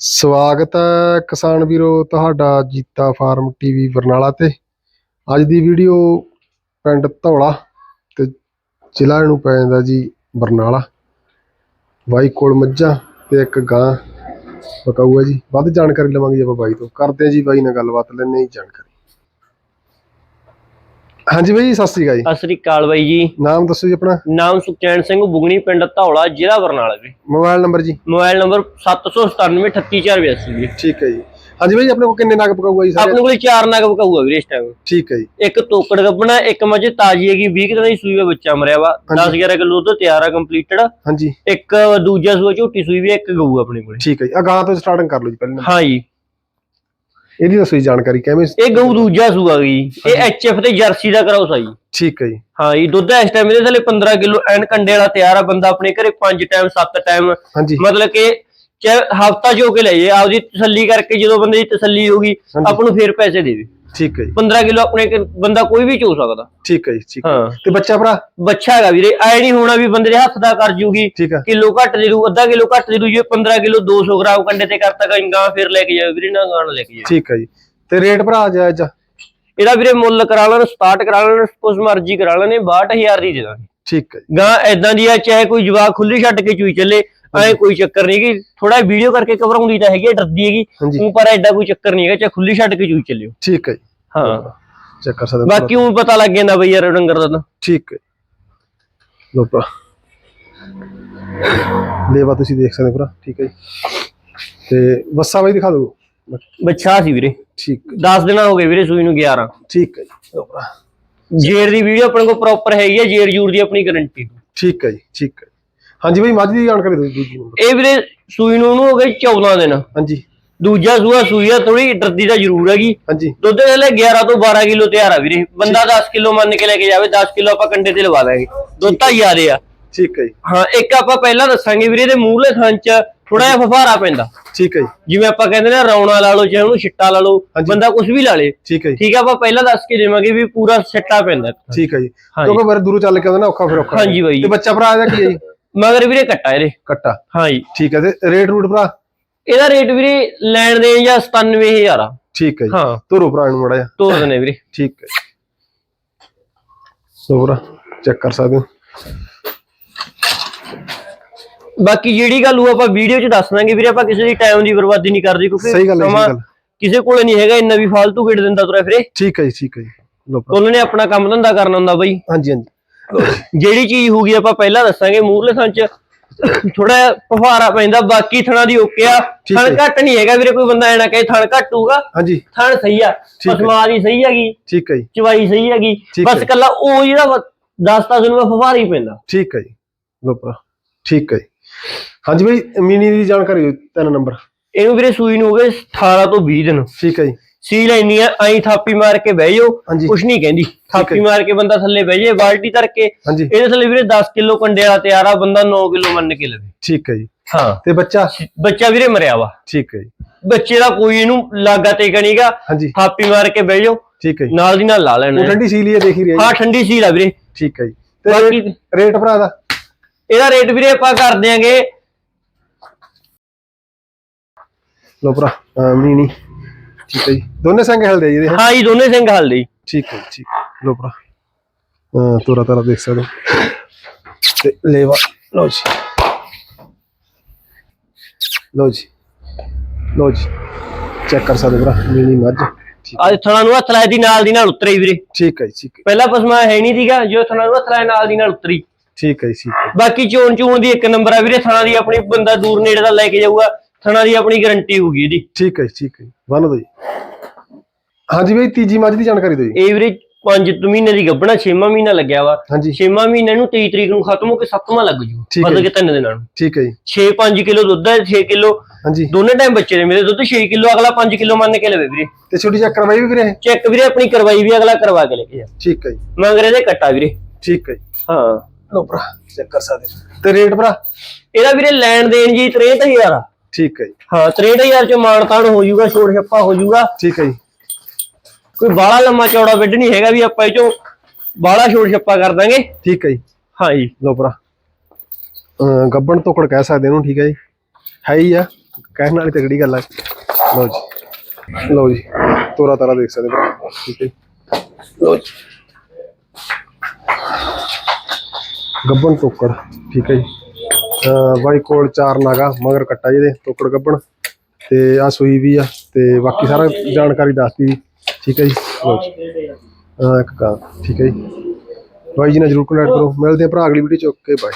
ਸਵਾਗਤ ਹੈ ਕਿਸਾਨ ਵੀਰੋ, ਤੁਹਾਡਾ ਜੀਤਾ ਫਾਰਮ ਟੀਵੀ ਬਰਨਾਲਾ ਤੇ। ਅੱਜ ਦੀ ਵੀਡੀਓ ਪਿੰਡ ਧੌਲਾ ਤੇ ਜ਼ਿਲ੍ਹਾ ਨੂੰ ਪੈ ਜਾਂਦਾ ਜੀ ਬਰਨਾਲਾ। ਬਾਈ ਕੋਲ ਮੱਝਾਂ ਤੇ ਇੱਕ ਗਾਂ ਬਕਾਊ ਹੈ ਜੀ। ਵੱਧ ਜਾਣਕਾਰੀ ਲਵਾਂਗੇ ਜੀ ਆਪਾਂ ਬਾਈ ਤੋਂ। ਕਰਦੇ ਹਾਂ ਜੀ ਬਾਈ ਨਾਲ ਗੱਲਬਾਤ ਲੈਣੇ ਜੀ ਜਾਣਕਾਰੀ। ਹਾਂਜੀ ਬਾਈ ਸਤਿ ਸ੍ਰੀ ਅਕਾਲ ਜੀ। ਸਤਿ ਸ੍ਰੀ ਅਕਾਲ ਬਾਈ ਜੀ। ਨਾਮ ਦੱਸੋ ਜੀ ਆਪਣਾ। ਨਾਮ ਸੁਖਚੈਨ ਸਿੰਘ ਬੁਗਣੀ ਪਿੰਡ ਧੌਲਾ ਜ਼ਿਲ੍ਹਾ ਬਰਨਾਲਾ ਜੀ। ਮੋਬਾਈਲ ਨੰਬਰ ਜੀ। ਮੋਬਾਈਲ ਨੰਬਰ 7797383482 ਜੀ। ਠੀਕ ਹੈ ਜੀ। ਹਾਂਜੀ ਬਾਈ ਆਪਣੇ ਕੋਲ ਕਿੰਨੇ ਨਗ ਪਕਾਊ ਹੈ ਜੀ ਸਾਰੇ? ਆਪਣੇ ਕੋਲ ਚਾਰ ਨਗ ਬਕਾਊਗਾ ਵੀਰੇ ਇਸ ਟਾਈਮ ਠੀਕ ਹੈ ਜੀ। ਇੱਕ ਤੋਕੜ ਗੱਬਣਾ ਇੱਕ ਮੱਝ ਤਾਜੀ ਹੈਗੀ 20 ਦਿਨਾਂ ਦੀ ਸੂਈ ਵਾ ਬੱਚਾ ਮਰਿਆ ਵਾ। 10 11 ਕਿਲੋ ਦੁੱਧ ਤਿਆਰ ਆ ਕੰਪਲੀਟਡ ਹਾਂਜੀ। ਇੱਕ ਦੂਜਾ ਸੂਆ ਝੋਟੀ ਸੂਈ ਵੀ ਇੱਕ ਗਊ ਆਪਣੇ ਕੋਲੇ। ਠੀਕ ਹੈ ਜੀ। ਆ ਗਾਂ ਤੋਂ ਸਟਾਰਟਿੰਗ ਕਰ ਲਓ ਜੀ ਪਹਿਲਾਂ। ਹਾਂ ਜੀ। ਇਹਦੀ ਦੱਸੋ ਜੀ ਜਾਣਕਾਰੀ ਕਿਵੇਂ ਇਹ ਗਊ ਦੂਜਾ ਸੂਆ ਗਈ ਇਹ ਐਚਐਫ ਤੇ ਜਰਸੀ ਦਾ ਕਰਾਉਸ ਆ ਜੀ ਠੀਕ ਹੈ ਜੀ। ਹਾਂ ਜੀ ਦੁੱਧ ਇਸ ਟਾਈਮ ਇਹਦੇ ਥੱਲੇ 15 ਕਿਲੋ ਐਨ ਕੰਡੇ ਵਾਲਾ ਤਿਆਰ ਆ ਬੰਦਾ ਆਪਣੇ ਘਰੇ 5 ਟਾਈਮ 7 ਟਾਈਮ ਮਤਲਬ ਕਿ ਹਫਤਾ ਜੋ ਕੇ ਲੈ ਜੇ ਆਪਦੀ ਤਸੱਲੀ ਕਰਕੇ ਜਦੋਂ ਬੰਦੇ ਦੀ ਤਸੱਲੀ ਹੋਗੀ। ਆਪਾਂ ਨੂੰ ਫੇਰ ਪੈਸੇ ਦੇਵੇ ਠੀਕ ਹੈ ਜੀ। 15 ਕਿਲੋ ਆਪਣੇ ਬੰਦਾ ਕੋਈ ਵੀ ਚੋ ਸਕਦਾ। ਠੀਕ ਹੈ ਜੀ ਠੀਕ ਹੈ। ਤੇ ਬੱਚਾ ਭਰਾ? ਬੱਚਾ ਹੈਗਾ ਵੀਰੇ ਐ ਨਹੀਂ ਹੋਣਾ ਵੀ ਬੰਦੇ ਦੇ ਹੱਥ ਦਾ ਕਰ ਜੂਗੀ। ਠੀਕ ਹੈ। ਕਿਲੋ ਘੱਟ ਦੇ ਦੂ ਅੱਧਾ ਕਿਲੋ ਘੱਟ ਦੇ ਦੂ ਜੇ 15 ਕਿਲੋ 200 ਗ੍ਰਾਮ ਕੰਡੇ ਤੇ ਕਰਤਾ ਗਾਂ ਫਿਰ ਲੈ ਕੇ ਜਾਵੇ ਵੀਰੇ ਨਾ ਗਾਂ ਨਾ ਲੈ ਕੇ ਜਾਵੇ ਠੀਕ ਹੈ ਜੀ। ਤੇ ਰੇਟ ਭਰਾ ਜਾਇਜ਼ ਆ? ਇਹਦਾ ਵੀਰੇ ਮੁੱਲ ਕਰਾ ਲੈਣ ਸਟਾਰਟ ਕਰਾ ਲੈਣ ਉਸ ਮਰਜ਼ੀ ਕਰਾ ਲੈਣੇ 62000 ਦੀ ਦੇ ਦਾਂਗੇ। ਠੀਕ ਹੈ ਜੀ। ਗਾਂ ਐਦਾਂ ਦੀ ਆ ਚਾਹੇ ਕੋਈ ਜਵਾਕ ਖੁੱਲੀ ਛੱਡ ਕੇ ਚੂਈ ਚੱਲੇ ਐ ਕੋਈ ਚੱਕਰ ਨਹੀਂ ਕਿ ਥੋੜਾ ਵੀਡੀਓ ਕਰਕੇ ਘਬਰਾਉਂਦੀ ਤਾਂ ਹੈਗੀ ਡਰਦੀ ਹੈਗੀ। ਹਾਂਜੀ। ਉਹ ਪਰ ਐਡਾ ਕੋਈ ਚੱਕਰ ਨਹੀਂ ਹੈਗਾ ਚਾਹੇ ਖੁੱਲੀ ਛੱਡ ਕੇ ਚੂਈ ਚੱਲਿਓ। ਠੀਕ ਹੈ ਜੀ। ਹਾਂ। ਚੈੱਕ ਕਰ ਸਕਦੇ ਹੋ ਬਾਕੀ ਉਹ ਪਤਾ ਲੱਗ ਜਾਂਦਾ ਬਈ ਯਾਰ ਡੰਗਰ ਦਾ ਤਾਂ। ਠੀਕ ਹੈ ਲੋ ਭਰਾ। ਲੇਵਾ ਤੁਸੀਂ ਦੇਖ ਸਕਦੇ ਹੋ ਭਰਾ ਠੀਕ ਹੈ ਜੀ। ਤੇ ਬੱਸਾ ਬਾਈ ਦਿਖਾ ਦਿਓ। ਬੱਚਾ ਸੀ ਵੀਰੇ। ਠੀਕ 10 ਦਿਨਾਂ ਹੋ ਗਏ ਵੀਰੇ ਸੂਈ ਨੂੰ 11 ਠੀਕ ਹੈ ਜੀ। ਲਓ ਭਰਾ। ਜੇਰ ਦੀ ਵੀਡੀਓ ਆਪਣੇ ਕੋਲ ਪ੍ਰੋਪਰ ਹੈਗੀ ਹੈ ਜੇਰ ਜੂਰ ਦੀ ਆਪਣੀ ਗਾਰੰਟੀ ਠੀਕ ਹੈ ਜੀ ਠੀਕ ਹੈ। ਹਾਂਜੀ ਬਾਈ ਮੱਝ ਦੀ ਜਾਣਕਾਰੀ ਦਿਓ ਜੀ ਦੂਜੀ ਨੰਬਰ ਇਹ ਵੀਰੇ ਸੂਈ ਨੂੰ ਉਹਨੂੰ ਹੋ ਗਏ 14 ਦਿਨ। ਹਾਂਜੀ। ਦੂਜਾ ਸੂਆ ਸੂਈ ਆ ਥੋੜੀ ਡਰਦੀ ਦਾ ਜ਼ਰੂਰ ਹੈਗੀ। ਹਾਂਜੀ। ਦੁੱਧ ਦੇ ਲੈ 11 ਤੋਂ 12 ਕਿਲੋ ਤਿਆਰ ਆ ਵੀਰੇ। ਬੰਦਾ 10 ਕਿਲੋ ਮੰਨ ਕੇ ਲੈ ਕੇ ਜਾਵੇ 10 ਕਿਲੋ ਆਪਾਂ ਕੰਡੇ ਤੇ ਲਵਾ ਦਾਂਗੇ। ਦੁੱਧ ਤਾਂ ਹੀ। ਆ। ਠੀਕ ਹੈ ਜੀ। ਹਾਂ ਇੱਕ ਆਪਾਂ ਪਹਿਲਾਂ ਦੱਸਾਂਗੇ ਵੀਰੇ ਦੇ ਮੂਹਰਲੇ ਥਾਂ 'ਚ ਥੋੜਾ ਜਿਹਾ ਫਫਾਰਾ ਪੈਂਦਾ। ਠੀਕ ਹੈ ਜੀ। ਜਿਵੇਂ ਆਪਾਂ ਕਹਿੰਦੇ ਨੇ ਰੌਣਾ ਲਾ ਲਓ ਚਾਹੇ ਉਹਨੂੰ ਛਿੱਟਾ ਲਾ ਲਓ। ਬੰਦਾ ਕੁਝ ਵੀ ਲਾ ਲੇ। ਠੀਕ ਹੈ ਜੀ। ਠੀਕ ਆ ਆਪਾਂ ਪਹਿਲਾਂ ਦੱਸ ਕੇ ਦੇਵਾਂਗੇ ਵੀ ਪੂਰਾ ਛਿੱਟਾ ਪੈਂਦਾ। ਠੀਕ ਹੈ ਜੀ। ਕਿਉਂਕਿ ਮੇਰੇ ਦੂਰੋਂ ਚੱਲ ਕੇ ਆਉਂਦਾ ਨਾ ਔਖਾ ਫਿਰ ਔਖਾ। ਹਾਂਜੀ ਬਾਈ। ਤੇ ਬੱਚਾ ਭਰਾ ਇਹਦਾ ਕੀ ਹੈ ਜੀ? ਮਗਰ ਵੀਰੇ ਕੱਟਾ ਇਹਦੇ। ਕੱਟਾ। ਹਾਂ ਜੀ। ਠੀਕ ਹੈ ਤੇ ਰੇਟ ਰੂਟ ਭਰਾ? ਇਹਦਾ ਰੇਟ ਵੀਰੇ ਲੈਣ ਦੇ ਜਾਂ 97000 ਆ। ਠੀਕ ਹੈ ਜੀ। ਹਾਂ। ਤੋਰੋ ਭਰਾ ਨੂੰ ਮੜਾ ਜਾ ਤੋਰ ਦਨੇ ਵੀਰੇ। ਠੀਕ ਹੈ। ਸੋ ਭਰਾ ਚੈੱਕ ਕਰ ਸਕਦੇ ਹੋ? ਬਾਕੀ ਜਿਹੜੀ ਗੱਲ ਉਹ ਆਪਾਂ ਵੀਡੀਓ 'ਚ ਦੱਸ ਦਾਂਗੇ ਵੀਰੇ ਆਪਾਂ ਕਿਸੇ ਦੀ ਟਾਈਮ ਦੀ ਬਰਬਾਦੀ ਨਹੀਂ ਕਰਦੇ ਕਿਉਂਕਿ ਸਹੀ ਗੱਲ ਹੈ, ਸਹੀ ਸਮਾਂ ਗੱਲ। ਕਿਸੇ ਕੋਲੇ ਨਹੀਂ ਹੈਗਾ ਇੰਨਾ ਵੀ ਫालतू ਗੇੜ ਦਿੰਦਾ ਤੁਰਿਆ ਫਿਰੇ। ਠੀਕ ਹੈ ਜੀ ਠੀਕ ਹੈ ਜੀ। ਲੋ ਭਰਾ। ਉਹਨਾਂ ਨੇ ਆਪਣਾ ਕੰਮ ਧੰਦਾ ਕਰਨਾ ਹੁੰਦਾ ਬਈ। ਹਾਂਜੀ ਹਾਂਜੀ। ਜਿਹੜੀ ਚੀਜ਼ ਹੋਊਗੀ ਆਪਾਂ ਪਹਿਲਾਂ ਦੱਸਾਂਗੇ ਮੂਹਰਲੇ ਥਾਂ 'ਚ ਥੋੜਾ ਫਫਾਰਾ ਪੈਂਦਾ ਬਾਕੀ ਥਣਾ ਦੀ ਓਕੇ ਆ। ਥਣ। ਘੱਟ ਨਹੀਂ ਹੈਗਾ ਵੀਰੇ ਕੋਈ ਬੰਦਾ ਐਨਾ ਕਹੇ ਥਣ ਘੱਟ ਹੋਊਗਾ। ਹਾਂਜੀ। ਥਣ ਸਹੀ ਆ। ਪਸਮਾ ਦੀ ਸਹੀ ਹੈਗੀ ਠੀਕ ਹੈ ਜੀ। ਚਵਾਈ ਸਹੀ ਹੈਗੀ ਬਸ। ਕੱਲਾ ਉਹ ਜਿਹੜਾ ਦੱਸਤਾ ਤੁਹਾਨੂੰ ਫਫਾਰਾ ਹੀ ਪੈਂਦਾ। ਠੀਕ ਹੈ ਜੀ। ਲੋ ਭਰਾ ਠੀਕ ਹੈ ਹਾਂਜੀ ਬਾਈ ਮਿਨੀ ਦੀ ਜਾਣਕਾਰੀ ਤਿੰਨ ਨੰਬਰ। ਇਹਨੂੰ ਵੀਰੇ ਸੂਈ ਨੂੰ ਹੋ ਗਏ 18 ਤੋਂ 20 ਦਿਨ। ਠੀਕ ਹੈ ਜੀ। ਸੀਲ ਇੰਨੀ ਆ ਐਂ ਥਾਪੀ ਮਾਰ ਕੇ ਬਹਿ ਜਾਓ। ਕੁਛ ਨਹੀਂ ਕਹਿੰਦੀ। ਥਾਪੀ ਮਾਰ ਕੇ ਬੰਦਾ ਥੱਲੇ ਬਹਿ ਜਾਏ ਬਾਲਟੀ ਧਰ ਕੇ ਇਹਦੇ ਥੱਲੇ ਵੀਰੇ 10 ਕਿਲੋ ਕੰਡੇ ਵਾਲਾ ਤਿਆਰ ਆ ਬੰਦਾ 9 ਕਿਲੋ ਮੰਨ ਕੇ ਲਵੇ। ਠੀਕ ਹੈ ਜੀ। ਹਾਂ। ਤੇ ਬੱਚਾ? ਬੱਚਾ ਵੀਰੇ ਮਰਿਆ ਵਾ। ਠੀਕ ਹੈ ਜੀ। ਬੱਚੇ ਦਾ ਕੋਈ ਇਹਨੂੰ ਲਾਗਾ ਤੇ ਕਣੀਗਾ ਥਾਪੀ ਮਾਰ ਕੇ ਬਹਿ ਜਾਓ ਠੀਕ ਹੈ ਜੀ। ਨਾਲ ਦੀ ਨਾਲ ਲਾ ਲੈਣਾ। ਉਹ ਠੰਡੀ ਸੀ ਲਈ ਦੇਖ ਹੀ ਰਹੀ ਹਾਂ ਠੰਡੀ ਸੀਲ ਆ ਵੀਰੇ। ਠੀਕ ਹੈ ਜੀ। ਤੇ ਬਾਕੀ ਰੇਟ- ਭਰਾ ਦਾ? ਇਹਦਾ ਰੇਟ ਵੀਰੇ ਆਪਾਂ ਕਰ ਦਿਆਂਗੇ। ਲੋ ਭਰਾ ਮਿਨੀ ਠੀਕ ਹੈ ਜੀ। ਦੋਨੇ ਸੰਗ ਹਲਦੇ ਜੀ ਇਹਦੇ ਹਾਂ? ਜੀ ਦੋਨੇ ਸਿੰਘ ਹਲ ਦੇ ਠੀਕ ਹੈ ਠੀਕ। ਲੋ ਭਰਾ। ਹਾਂ ਤੋਰਾ ਤਾਰਾ ਦੇਖ ਸਕਦੇ। ਤੇ ਲੇਵਾ ਲੋ ਜੀ। ਲੋ ਜੀ। ਲੋ ਜੀ। ਚੈੱਕ ਕਰ ਸਕਦੇ ਭਰਾ ਮਿਨੀ ਮੱਝ। ਅੱਜ ਥਣਾ ਨੂੰ ਹੱਥ ਲਾਇਆ ਦੀ ਨਾਲ ਦੀ ਨਾਲ ਉਤਰੇ ਵੀਰੇ। ਠੀਕ ਹੈ ਠੀਕ ਹੈ। ਪਹਿਲਾਂ ਪਸਮਾ ਹੈ ਨਹੀਂ ਸੀਗਾ ਜੋ ਥਣਾ ਨੂੰ ਹੱਥ ਲਾਇਆ ਨਾਲ ਦੀ ਨਾਲ ਉਤਰੀ। ਠੀਕ ਹੈ ਜੀ, ਬਾਕੀ ਚੋਣ ਚੂਣ ਦੀ ਇੱਕ ਨੰਬਰ ਆ ਵੀਰੇ ਥਣਾ ਦੀ ਆਪਣੀ ਬੰਦਾ ਦੂਰ ਨੇੜੇ ਦਾ ਲੈ ਕੇ ਜਾਊਗਾ ਥਣਾ ਦੀ ਆਪਣੀ ਗਾਰੰਟੀ ਹੋਊਗੀ ਇਹਦੀ। ਠੀਕ ਹੈ ਠੀਕ ਹੈ। ਬੰਨ ਦੋ ਜੀ। ਹਾਂਜੀ ਬਈ ਤੀਜੀ ਮੱਝ ਦੀ ਜਾਣਕਾਰੀ ਦਿਓ ਜੀ। ਵੀਰੇ 5 ਮਹੀਨੇ ਦੀ ਗੱਭਣਾ 6ਵਾਂ ਮਹੀਨਾ ਲੱਗਿਆ ਵਾ। ਹਾਂਜੀ। 6ਵਾਂ ਮਹੀਨੇ ਨੂੰ 23 ਤਰੀਕ ਨੂੰ ਖਤਮ ਹੋ ਕੇ 7ਵਾਂ ਲੱਗ ਜੂ। ਠੀਕ ਹੈ ਮਤਲਬ। ਕਿ ਤਿੰਨ ਦਿਨਾਂ ਨੂੰ। ਠੀਕ ਹੈ ਜੀ। 6 5 ਕਿਲੋ ਦੁੱਧ ਹੈ 6 ਕਿਲੋ ਹਾਂਜੀ। ਦੋਨੇ ਟਾਈਮ ਬੱਚੇ ਨੇ ਮੇਰੇ ਦੁੱਧ 6 ਕਿਲੋ ਅਗਲਾ 5 ਕਿਲੋ ਮੰਨ ਕੇ ਲਵੇ ਵੀਰੇ। ਤੇ ਛੋਟੀ ਚੱਕ ਕਰਵਾਈ ਵੀ ਵੀਰੇ? ਚੈੱਕ ਵੀਰੇ ਆਪਣੀ ਕਰਵਾਈ ਵੀ ਅਗਲਾ ਕਰਵਾ ਕੇ ਲੈ ਕੇ ਜਾ। ਠੀਕ ਹੈ ਜੀ। ਮੰਗ ਰਹੇ ਦੇ ਕੱਟਾ ਵੀਰੇ। ਠੀਕ ਹੈ ਜੀ। ਹਾਂ। ਲੋ ਭਰਾ ਚੈੱਕ ਕਰ ਸਕਦੇ। ਤੇ ਰੇਟ ਭਰਾ? ਇਹਦਾ ਵੀਰੇ ਲੈਣ ਦੇਣ ਜੀ 63000 ਆ। ਠੀਕ ਹੈ ਜੀ। ਹਾਂ 63000 ਚ ਮਾਨਤਾਨ ਹੋ ਜਾਊਗਾ ਛੋੜ ਛੱਪਾ ਹੋ ਜਾਊਗਾ ਠੀਕ ਹੈ ਜੀ। ਕੋਈ ਬਾਹਲਾ ਲੰਮਾ ਚੌੜਾ ਬੈੱਡ ਨਹੀਂ ਹੈਗਾ ਵੀ ਆਪਾਂ ਇਹ ਚੋਂ ਬਾਹਲਾ ਛੋੜ ਛੱਪਾ ਕਰ ਦਾਂਗੇ। ਠੀਕ ਹੈ ਜੀ। ਹਾਂ ਜੀ। ਲੋ ਭਰਾ। ਗੱਬਣ ਤੋਕੜ ਕਹਿ ਸਕਦੇ ਇਹਨੂੰ ਠੀਕ ਹੈ ਜੀ। ਹੈ ਹੀ ਆ। ਕਹਿਣ ਵਾਲੀ ਤਗੜੀ ਗੱਲ ਹੈ ਲਓ ਜੀ। ਲਓ ਜੀ। ਤੋਰਾ ਤਾਰਾ ਦੇਖ ਸਕਦੇ ਠੀਕ ਹੈ। ਲਓ ਜੀ। ਗੱਬਣ ਟੋਕੜ ਠੀਕ ਹੈ ਜੀ। ਬਾਈ ਕੋਲ ਚਾਰ ਨਾਗਾ ਮਗਰ ਕੱਟਾ ਜਿਹਦੇ ਟੋਕੜ ਗੱਬਣ। ਤੇ ਆ ਸੂਈ ਵੀ ਆ ਤੇ ਬਾਕੀ ਸਾਰਾ ਜਾਣਕਾਰੀ ਦੱਸਤੀ ਠੀਕ ਹੈ ਜੀ? ਲਓ ਜੀ। ਅਹ ਇੱਕ ਕਾਂ ਠੀਕ ਹੈ ਜੀ। ਬਾਈ ਜੀ ਨਾਲ ਜਰੂਰ ਕੰਟੈਕਟ ਕਰੋ। ਮਿਲਦੇ ਆ ਭਰਾ ਅਗਲੀ ਵੀਡੀਓ ਚ। Okay bye